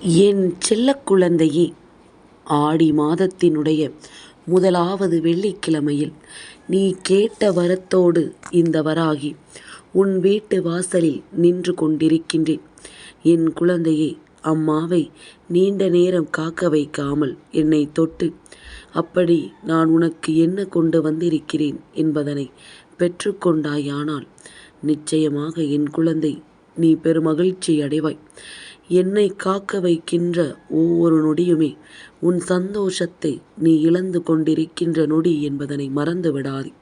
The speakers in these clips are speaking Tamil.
என் செல்ல குழந்தையே ஆடி மாதத்தினுடைய முதலாவது வெள்ளிக்கிழமையில் நீ கேட்ட வரத்தோடு இந்த வராகி உன் வீட்டு வாசலில் நின்று கொண்டிருக்கின்றேன். என் குழந்தையே அம்மாவை நீண்ட நேரம் காக்க வைக்காமல் என்னை தொட்டு அப்படி நான் உனக்கு என்ன கொண்டு வந்திருக்கிறேன் என்பதனை பெற்றுக்கொண்டாயானால் நிச்சயமாக என் குழந்தை நீ பெருமகிழ்ச்சி அடைவாய் என்னை காக்க வைக்கின்ற ஒவ்வொரு நொடியுமே உன் சந்தோஷத்தை நீ இழந்து கொண்டிருக்கின்ற நொடி என்பதனை மறந்து விடாதே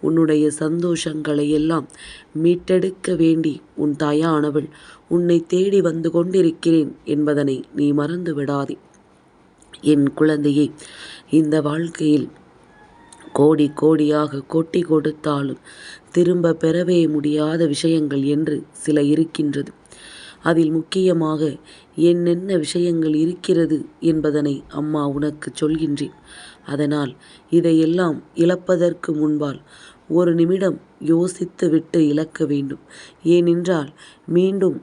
உன்னுடைய சந்தோஷங்களை எல்லாம் மீட்டெடுக்க வேண்டி உன் தாயானவள் உன்னை தேடி வந்து கொண்டிருக்கிறேன் என்பதனை நீ மறந்து விடாதே என் குழந்தையே இந்த வாழ்க்கையில் கோடி கோடியாக கொட்டி கொடுத்தாலும் திரும்ப பெறவே முடியாத விஷயங்கள் என்று சில இருக்கின்றது. அதில் முக்கியமாக என்னென்ன விஷயங்கள் இருக்கிறது என்பதனை அம்மா உனக்கு சொல்கின்றேன். அதனால் இதையெல்லாம் இழப்பதற்கு முன்பால் ஒரு நிமிடம் யோசித்து விட்டு இழக்க வேண்டும். ஏனென்றால் மீண்டும்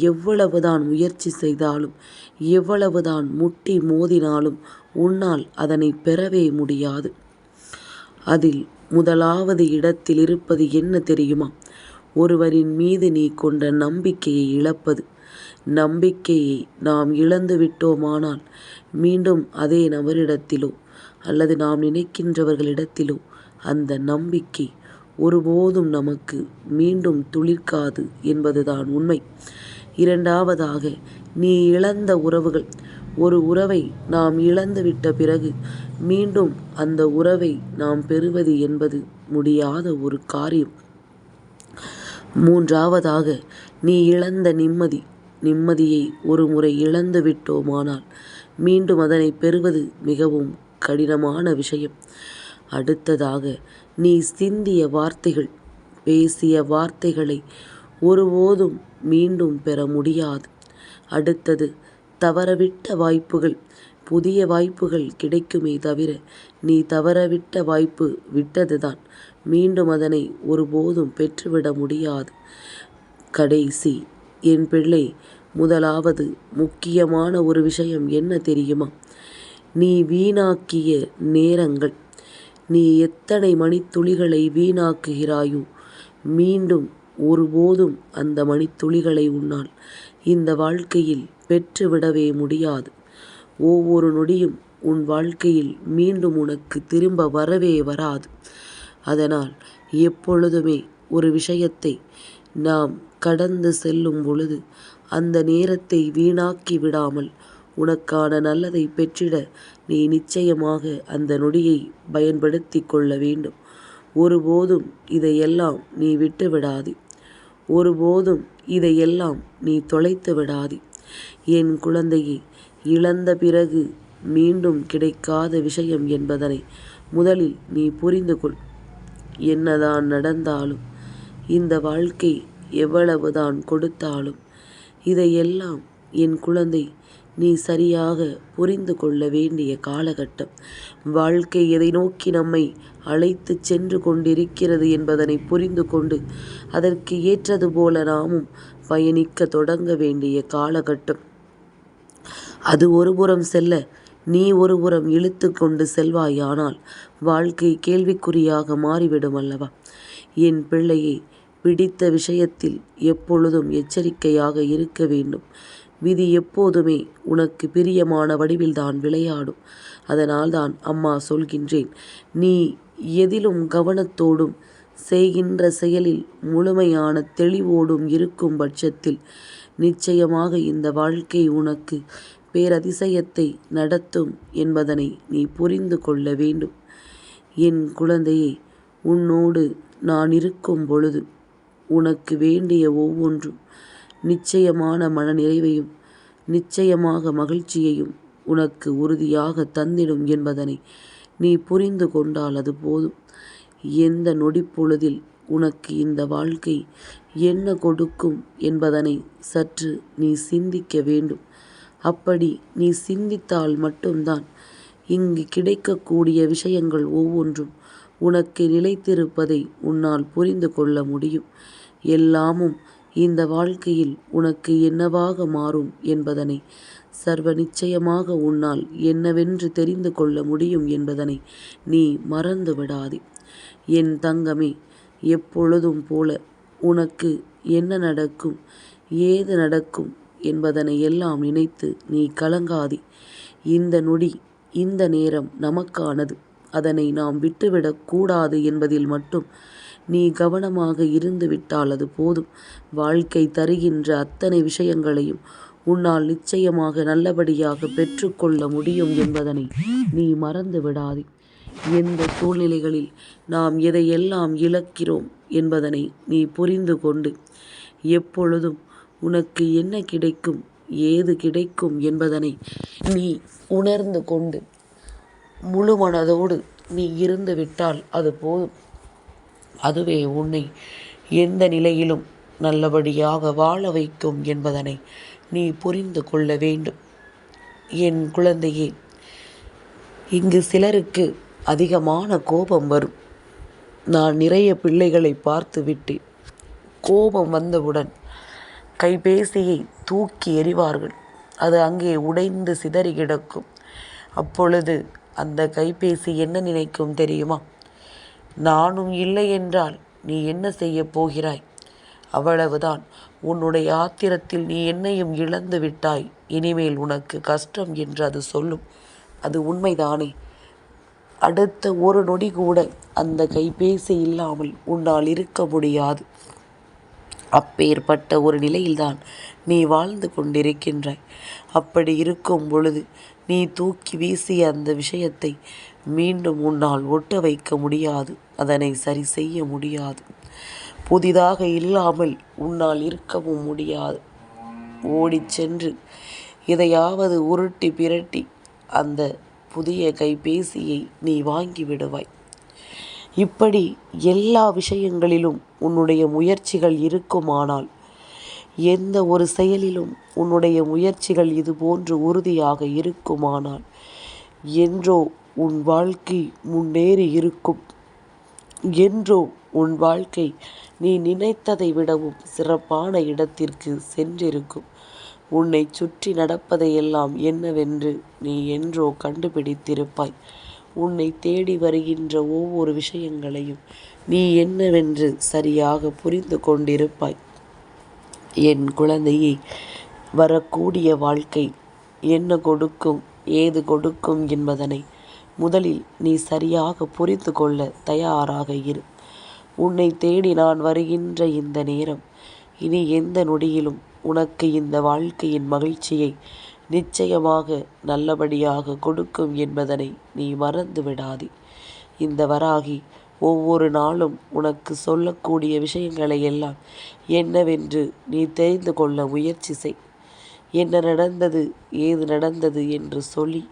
எவ்வளவுதான் முயற்சி செய்தாலும் எவ்வளவுதான் முட்டி மோதினாலும் உன்னால் அதனை பெறவே முடியாது. அதில் முதலாவது இடத்தில் இருப்பது என்ன தெரியுமா? ஒருவரின் மீது நீ கொண்ட நம்பிக்கையை இழப்பது. நம்பிக்கையை நாம் இழந்து விட்டோமானால் மீண்டும் அதே நபரிடத்திலோ அல்லது நாம் நினைக்கின்றவர்களிடத்திலோ அந்த நம்பிக்கை ஒருபோதும் நமக்கு மீண்டும் துளிர்க்காது என்பதுதான் உண்மை. இரண்டாவதாக நீ இழந்த உறவுகள். ஒரு உறவை நாம் இழந்துவிட்ட பிறகு மீண்டும் அந்த உறவை நாம் பெறுவது என்பது முடியாத ஒரு காரியம். மூன்றாவதாக நீ இழந்த நிம்மதி நிம்மதியை ஒரு முறை இழந்து விட்டோமானால் மீண்டும் அதனை பெறுவது மிகவும் கடினமான விஷயம். அடுத்ததாக நீ சிந்திய வார்த்தைகள் பேசிய வார்த்தைகளை ஒருபோதும் மீண்டும் பெற முடியாது. அடுத்தது தவறவிட்ட வாய்ப்புகள் புதிய வாய்ப்புகள் கிடைக்குமே தவிர நீ தவறவிட்ட வாய்ப்பு விட்டதுதான். மீண்டும் அதனை ஒருபோதும் பெற்றுவிட முடியாது. கடைசி என் பிள்ளை முதலாவது முக்கியமான ஒரு விஷயம் என்ன தெரியுமா? நீ வீணாக்கிய நேரங்கள். நீ எத்தனை மணித்துளிகளை வீணாக்குகிறாயோ மீண்டும் ஒருபோதும் அந்த மணித்துளிகளை உன்னால் இந்த வாழ்க்கையில் பெற்றுவிடவே முடியாது. ஒவ்வொரு நொடியும் உன் வாழ்க்கையில் மீண்டும் உனக்கு திரும்ப வரவே வராது. அதனால் எப்பொழுதுமே ஒரு விஷயத்தை நாம் கடந்து செல்லும் பொழுது அந்த நேரத்தை வீணாக்கி விடாமல் உனக்கான நல்லதை பெற்றிட நீ நிச்சயமாக அந்த நொடியை பயன்படுத்தி கொள்ள வேண்டும். ஒருபோதும் இதையெல்லாம் நீ விட்டு விடாதே. ஒருபோதும் இதையெல்லாம் நீ தொலைத்து விடாதே. என் குழந்தையை இழந்த பிறகு மீண்டும் கிடைக்காத விஷயம் என்பதனை முதலில் நீ புரிந்து கொள். என்னதான் நடந்தாலும் இந்த வாழ்க்கை எவ்வளவுதான் கொடுத்தாலும் இதையெல்லாம் என் குழந்தை நீ சரியாக புரிந்து கொள்ள வேண்டிய காலகட்டம். வாழ்க்கை எதை நோக்கி நம்மை அழைத்து சென்று கொண்டிருக்கிறது என்பதனை புரிந்து கொண்டு அதற்கு ஏற்றது போல நாமும் பயணிக்க தொடங்க வேண்டிய காலகட்டம். அது ஒருபுறம் செல்ல நீ ஒருபுறம் இழுத்து கொண்டு செல்வாயானால் வாழ்க்கை கேள்விக்குறியாக மாறிவிடும் அல்லவா? என் பிள்ளையை பிடித்த விஷயத்தில் எப்பொழுதும் எச்சரிக்கையாக இருக்க வேண்டும். விதி எப்போதுமே உனக்கு பிரியமான வடிவில்தான் விளையாடும். அதனால்தான் அம்மா சொல்கின்றேன் நீ எதிலும் கவனத்தோடும் செய்கின்ற செயலில் முழுமையான தெளிவோடும் இருக்கும் பட்சத்தில் நிச்சயமாக இந்த வாழ்க்கை உனக்கு பேரதிசயத்தை நடத்தும் என்பதனை நீ புரிந்து கொள்ள வேண்டும். என் குழந்தையே உன்னோடு நான் இருக்கும் பொழுது உனக்கு வேண்டிய ஒவ்வொன்றும் நிச்சயமான மனநிறைவையும் நிச்சயமாக மகிழ்ச்சியையும் உனக்கு உறுதியாக தந்திடும் என்பதனை நீ புரிந்து கொண்டால் அது போதும். எந்த நொடிப்பொழுதில் உனக்கு இந்த வாழ்க்கை என்ன கொடுக்கும் என்பதனை சற்று நீ சிந்திக்க வேண்டும். அப்படி நீ சிந்தித்தால் மட்டும்தான் இங்கு கிடைக்கக்கூடிய விஷயங்கள் ஒவ்வொன்றும் உனக்கு நிலைத்திருப்பதை உன்னால் புரிந்து கொள்ள முடியும். எல்லாமும் இந்த வாழ்க்கையில் உனக்கு என்னவாக மாறும் என்பதனை சர்வ நிச்சயமாக உன்னால் என்னவென்று தெரிந்து கொள்ள முடியும் என்பதனை நீ மறந்து விடாதே. என் தங்கமே எப்பொழுதும் போல உனக்கு என்ன நடக்கும் ஏது நடக்கும் என்பதனை எல்லாம் நினைத்து நீ கலங்காதே. இந்த நொடி இந்த நேரம் நமக்கானது. அதனை நாம் விட்டுவிடக் கூடாது என்பதில் மட்டும் நீ கவனமாக இருந்து விட்டால் அது போதும். வாழ்க்கை தருகின்ற அத்தனை விஷயங்களையும் உன்னால் நிச்சயமாக நல்லபடியாக பெற்றுக்கொள்ள முடியும் என்பதனை நீ மறந்து விடாதே. எந்த சூழ்நிலைகளில் நாம் எதையெல்லாம் இழக்கிறோம் என்பதனை நீ புரிந்து கொண்டு எப்பொழுதும் உனக்கு என்ன கிடைக்கும் ஏது கிடைக்கும் என்பதனை நீ உணர்ந்து கொண்டு முழு மனதோடு நீ இருந்து விட்டால் அது போதும். அதுவே உன்னை எந்த நிலையிலும் நல்லபடியாக வாழ வைக்கும் என்பதனை நீ புரிந்து கொள்ள வேண்டும். என் குழந்தையே இங்கு சிலருக்கு அதிகமான கோபம் வரும். நான் நிறைய பிள்ளைகளை பார்த்து விட்டேன் கோபம் வந்தவுடன் கைபேசியை தூக்கி எறிவார்கள். அது அங்கே உடைந்து சிதறி கிடக்கும். அப்பொழுது அந்த கைபேசி என்ன நினைக்கும் தெரியுமா? நானும் இல்லை என்றால் நீ என்ன செய்யப் போகிறாய்? அவ்வளவுதான். உன்னுடைய ஆத்திரத்தில் நீ என்னையும் இழந்து விட்டாய். இனிமேல் உனக்கு கஷ்டம் என்று அது சொல்லும். அது உண்மைதானே? அடுத்த ஒரு நொடி கூட அந்த கைபேசி இல்லாமல் உன்னால் இருக்க முடியாது. அப்பேற்பட்ட ஒரு நிலையில்தான் நீ வாழ்ந்து கொண்டிருக்கின்றாய். அப்படி இருக்கும் பொழுது நீ தூக்கி வீசிய அந்த விஷயத்தை மீண்டும் உன்னால் ஒட்ட வைக்க முடியாது. அதனை சரி செய்ய முடியாது. புதிதாக இல்லாமல் உன்னால் இருக்கவும் முடியாது. ஓடிச் சென்று இதையாவது உருட்டி பிரட்டி அந்த புதிய கைபேசியை நீ வாங்கி விடுவாய். இப்படி எல்லா விஷயங்களிலும் உன்னுடைய முயற்சிகள் இருக்குமானால் எந்த ஒரு செயலிலும் உன்னுடைய முயற்சிகள் இதுபோன்று உறுதியாக இருக்குமானால் என்றோ உன் வாழ்க்கை முன்னேறி இருக்கும். என்றோ உன் வாழ்க்கை நீ நினைத்ததை விடவும் சிறப்பான இடத்திற்கு சென்றிருக்கும். உன்னை சுற்றி நடப்பதையெல்லாம் என்னவென்று நீ என்றோ கண்டுபிடித்திருப்பாய். உன்னை தேடி வருகின்ற ஒவ்வொரு விஷயங்களையும் நீ என்னவென்று சரியாக புரிந்து கொண்டிருப்பாய். என் குழந்தையை வரக்கூடிய வாழ்க்கை என்ன கொடுக்கும் ஏது கொடுக்கும் என்பதனை முதலில் நீ சரியாக புரிந்து கொள்ள தயாராக இரு. உன்னை தேடி நான் வருகின்ற இந்த நேரம் இனி எந்த நொடியிலும் உனக்கு இந்த வாழ்க்கையின் மகிழ்ச்சியை நிச்சயமாக நல்லபடியாக கொடுக்கும் என்பதனை நீ மறந்து விடாதே இந்த வராகி ஒவ்வொரு நாளும் உனக்கு சொல்லக்கூடிய விஷயங்களை எல்லாம் என்னவென்று நீ தெரிந்து கொள்ள முயற்சி செய். என்ன நடந்தது ஏது நடந்தது என்று சொல்லி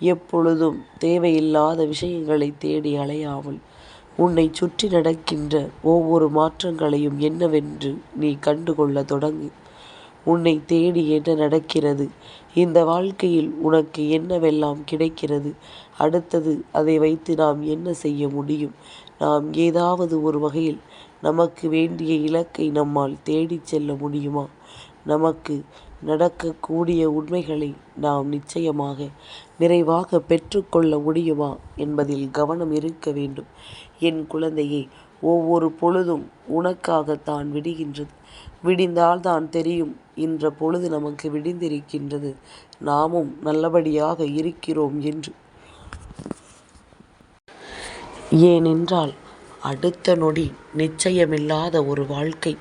எப்பொழுதும் தேவையில்லாத விஷயங்களை தேடி அலையாமல் உன்னை சுற்றி நடக்கின்ற ஒவ்வொரு மாற்றங்களையும் என்னவென்று நீ கண்டுகொள்ள தொடங்கு. உன்னை தேடி என்ன நடக்கிறது? இந்த வாழ்க்கையில் உனக்கு என்னவெல்லாம் கிடைக்கிறது? அடுத்தது அதை வைத்து நாம் என்ன செய்ய முடியும்? நாம் ஏதாவது ஒரு வகையில் நமக்கு வேண்டிய இலக்கை நம்மால் தேடிச் செல்ல முடியுமா? நமக்கு நடக்கக்கூடிய உண்மைகளை நாம் நிச்சயமாக நிறைவாக பெற்றுக்கொள்ள முடியுமா என்பதில் கவனம் இருக்க வேண்டும். என் குழந்தையே ஒவ்வொரு பொழுதும் உனக்காகத்தான் விடுகின்றது. விடிந்தால்தான் தெரியும். இன்ற பொழுது நமக்கு விடிந்திருக்கின்றது. நாமும் நல்லபடியாக இருக்கிறோம் என்று. ஏனென்றால் அடுத்த நொடி நிச்சயமில்லாத ஒரு வாழ்க்கை.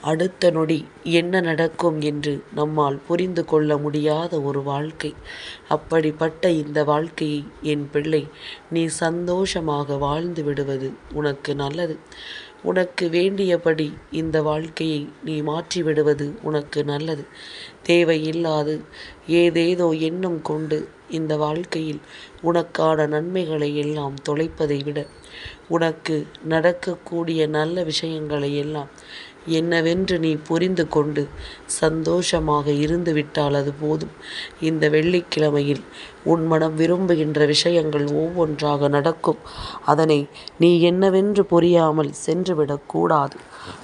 அடுத்த நொடி என்ன நடக்கும் என்று நம்மால் புரிந்து கொள்ள முடியாத ஒரு வாழ்க்கை. அப்படிப்பட்ட இந்த வாழ்க்கையை என் பிள்ளை நீ சந்தோஷமாக வாழ்ந்து விடுவது உனக்கு நல்லது. உனக்கு வேண்டியபடி இந்த வாழ்க்கையை நீ மாற்றிவிடுவது உனக்கு நல்லது. தேவையில்லாது ஏதேதோ எண்ணம் கொண்டு இந்த வாழ்க்கையில் உனக்கான நன்மைகளை எல்லாம் தொலைப்பதை விட உனக்கு நடக்கக்கூடிய நல்ல விஷயங்களை எல்லாம் என்னவென்று நீ புரிந்து கொண்டு சந்தோஷமாக இருந்துவிட்டால் அது போதும். இந்த வெள்ளிக்கிழமையில் உன் மனம் விரும்புகின்ற விஷயங்கள் ஒவ்வொன்றாக நடக்கும். அதனை நீ என்னவென்று புரியாமல் சென்றுவிடக்கூடாது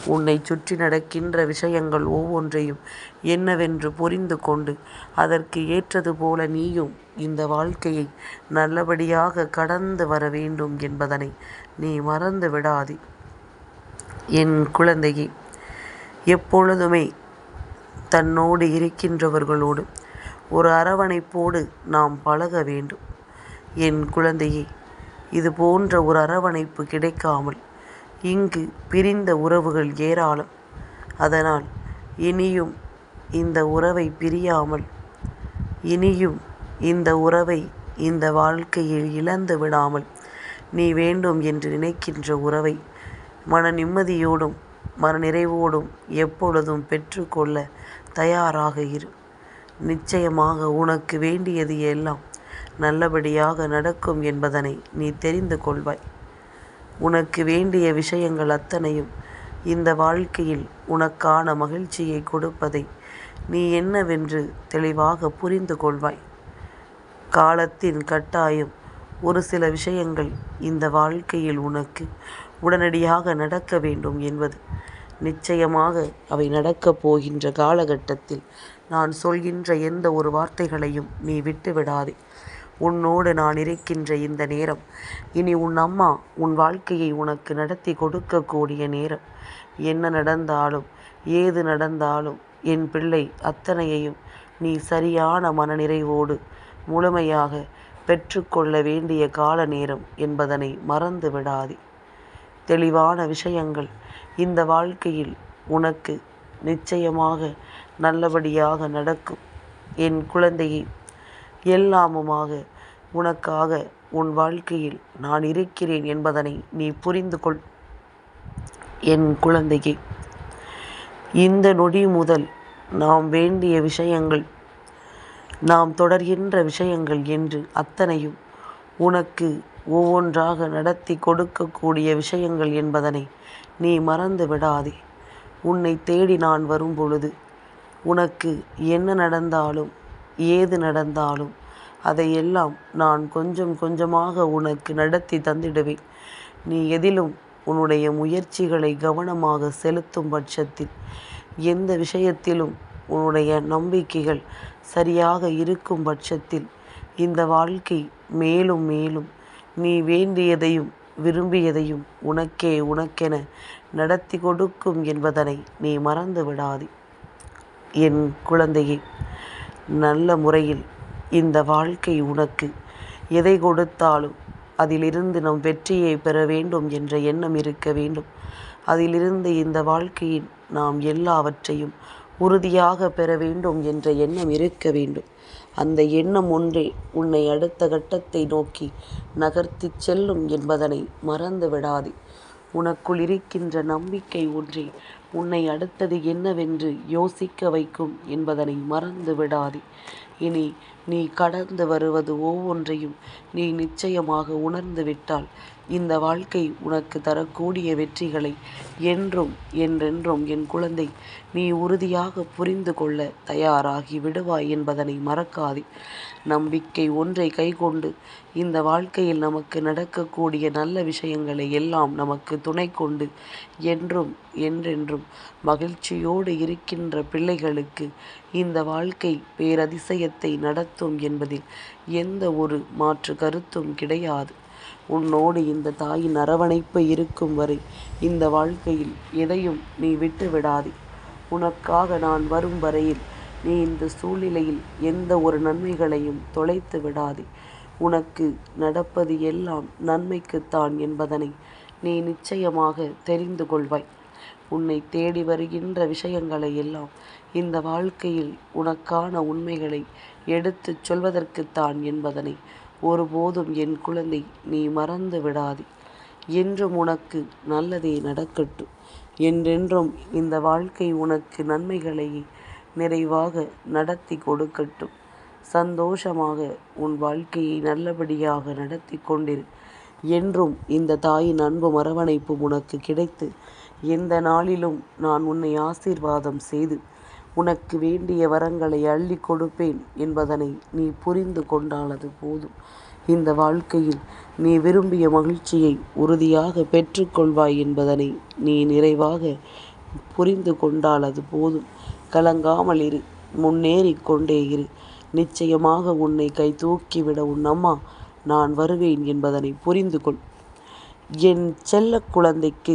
உன்னை சுற்றி நடக்கின்ற விஷயங்கள் ஒவ்வொன்றையும் என்னவென்று புரிந்து கொண்டு அதற்கு ஏற்றது போல நீயும் இந்த வாழ்க்கையை நல்லபடியாக கடந்து வர வேண்டும் என்பதனை நீ மறந்து விடாதே. என் குழந்தையே எப்பொழுதுமே தன்னோடு இருக்கின்றவர்களோடு ஒரு அரவணைப்போடு நாம் பழக வேண்டும். என் குழந்தையே இது போன்ற ஒரு அரவணைப்பு கிடைக்காமல் இங்கு பிரிந்த உறவுகள் ஏராளம். அதனால் இனியும் இந்த உறவை பிரியாமல் இனியும் இந்த உறவை இந்த வாழ்க்கையில் இழந்து விடாமல் நீ வேண்டும் என்று நினைக்கின்ற உறவை மன நிம்மதியோடும் மனநிறைவோடும் எப்பொழுதும் பெற்றுக்கொள்ள தயாராக இரு. நிச்சயமாக உனக்கு வேண்டியது எல்லாம் நல்லபடியாக நடக்கும் என்பதனை நீ தெரிந்து கொள்வாய். உனக்கு வேண்டிய விஷயங்கள் அத்தனையும் இந்த வாழ்க்கையில் உனக்கான மகிழ்ச்சியை கொடுப்பதை நீ என்னவென்று தெளிவாக புரிந்து கொள்வாய். காலத்தின் கட்டாயம் ஒரு சில விஷயங்கள் இந்த வாழ்க்கையில் உனக்கு உடனடியாக நடக்க வேண்டும் என்பது. நிச்சயமாக அவை நடக்கப் போகின்ற காலகட்டத்தில் நான் சொல்கின்ற எந்த ஒரு வார்த்தைகளையும் நீ விட்டு விடாதே உன்னோடு நான் இருக்கின்ற இந்த நேரம் இனி உன் அம்மா உன் வாழ்க்கையை உனக்கு நடத்தி கொடுக்கக்கூடிய நேரம். என்ன நடந்தாலும் ஏது நடந்தாலும் என் பிள்ளை அத்தனையையும் நீ சரியான மனநிறைவோடு முழுமையாக பெற்றுக்கொள்ள வேண்டிய கால நேரம் என்பதனை மறந்து விடாதே தெளிவான விஷயங்கள். இந்த வாழ்க்கையில் உனக்கு நிச்சயமாக நல்லபடியாக நடக்கும். என் குழந்தையை எல்லாமுமாக உனக்காக உன் வாழ்க்கையில் நான் இருக்கிறேன் என்பதனை நீ புரிந்து கொள். என் குழந்தையை இந்த நொடி முதல் நாம் வேண்டிய விஷயங்கள் நாம் தொடர்கின்ற விஷயங்கள் என்று அத்தனையும் உனக்கு ஒவ்வொன்றாக நடத்தி கொடுக்கக்கூடிய விஷயங்கள் என்பதனை நீ மறந்து விடாதே. உன்னை தேடி நான் வரும் பொழுது உனக்கு என்ன நடந்தாலும் ஏது நடந்தாலும் அதையெல்லாம் நான் கொஞ்சம் கொஞ்சமாக உனக்கு நடத்தி தந்திடுவேன். நீ எதிலும் உன்னுடைய முயற்சிகளை கவனமாக செலுத்தும் பட்சத்தில் எந்த விஷயத்திலும் உன்னுடைய நம்பிக்கைகள் சரியாக இருக்கும் பட்சத்தில் இந்த வாழ்க்கை மேலும் மேலும் நீ வேண்டியதையும் விரும்பியதையும் உனக்கே உனக்கென நடத்தி கொடுக்கும் என்பதனை நீ மறந்து விடாதே. என் குழந்தையே நல்ல முறையில் இந்த வாழ்க்கை உனக்கு எதை கொடுத்தாலும் அதிலிருந்து நம் வெற்றியை பெற வேண்டும் என்ற எண்ணம் இருக்க வேண்டும். அதிலிருந்து இந்த வாழ்க்கையில் நாம் எல்லாவற்றையும் உறுதியாக பெற வேண்டும் என்ற எண்ணம் இருக்க வேண்டும். அந்த எண்ணம் ஒன்றே உன்னை அடுத்த கட்டத்தை நோக்கி நகர்த்திச் செல்லும் என்பதனை மறந்து விடாதே. உனக்குள் இருக்கின்ற நம்பிக்கை ஒன்றே உன்னை அடுத்தது என்னவென்று யோசிக்க வைக்கும் என்பதனை மறந்து விடாதே. இனி நீ கடந்து வருவது ஒவ்வொன்றையும் நீ நிச்சயமாக உணர்ந்து விட்டால் இந்த வாழ்க்கை உனக்கு தரக்கூடிய வெற்றிகளை என்றும் என்றென்றும் என் குழந்தை நீ உறுதியாக புரிந்து கொள்ள தயாராகி விடுவாய் என்பதனை மறக்காதே. நம்பிக்கை ஒன்றை கைகொண்டு இந்த வாழ்க்கையில் நமக்கு நடக்கக்கூடிய நல்ல விஷயங்களை எல்லாம் நமக்கு துணை கொண்டு என்றும் என்றென்றும் மகிழ்ச்சியோடு இருக்கின்ற பிள்ளைகளுக்கு இந்த வாழ்க்கை பேரதிசயத்தை நடத்தும் என்பதில் எந்த ஒரு மாற்று கருத்தும் கிடையாது. உன்னோடு இந்த தாயின் அரவணைப்பு இருக்கும் வரை இந்த வாழ்க்கையில் எதையும் நீ விட்டு விடாதே. உனக்காக நான் வரும் வரையில் நீ இந்த சூழ்நிலையில் எந்த ஒரு நன்மைகளையும் தொலைத்து விடாதே. உனக்கு நடப்பது எல்லாம் நன்மைக்குத்தான் என்பதனை நீ நிச்சயமாக தெரிந்து கொள்வாய். உன்னை தேடி வருகின்ற விஷயங்களை எல்லாம் இந்த வாழ்க்கையில் உனக்கான உண்மைகளை எடுத்துச் சொல்வதற்குத்தான் என்பதனை ஒருபோதும் என் குழந்தை நீ மறந்து விடாதே. என்றும் உனக்கு நல்லதே நடக்கட்டும். என்றென்றும் இந்த வாழ்க்கை உனக்கு நன்மைகளை நிறைவாக நடத்தி கொடுக்கட்டும். சந்தோஷமாக உன் வாழ்க்கையை நல்லபடியாக நடத்தி கொண்டிரு. என்றும் இந்த தாயின் அன்பும் அரவணைப்பும் உனக்கு கிடைத்து எந்த நாளிலும் நான் உன்னை ஆசீர்வாதம் செய்து உனக்கு வேண்டிய வரங்களை அள்ளி கொடுப்பேன் என்பதனை நீ புரிந்து கொண்டால் அது போதும். இந்த வாழ்க்கையில் நீ விரும்பிய மகிழ்ச்சியை உறுதியாக பெற்றுக்கொள்வாய் என்பதனை நீ நிறைவாக புரிந்து கொண்டால் அது போதும். கலங்காமல் இரு முன்னேறி கொண்டே இரு. நிச்சயமாக உன்னை கை தூக்கிவிட உன் அம்மா நான் வருவேன் என்பதனை புரிந்து கொள். என் செல்ல குழந்தைக்கு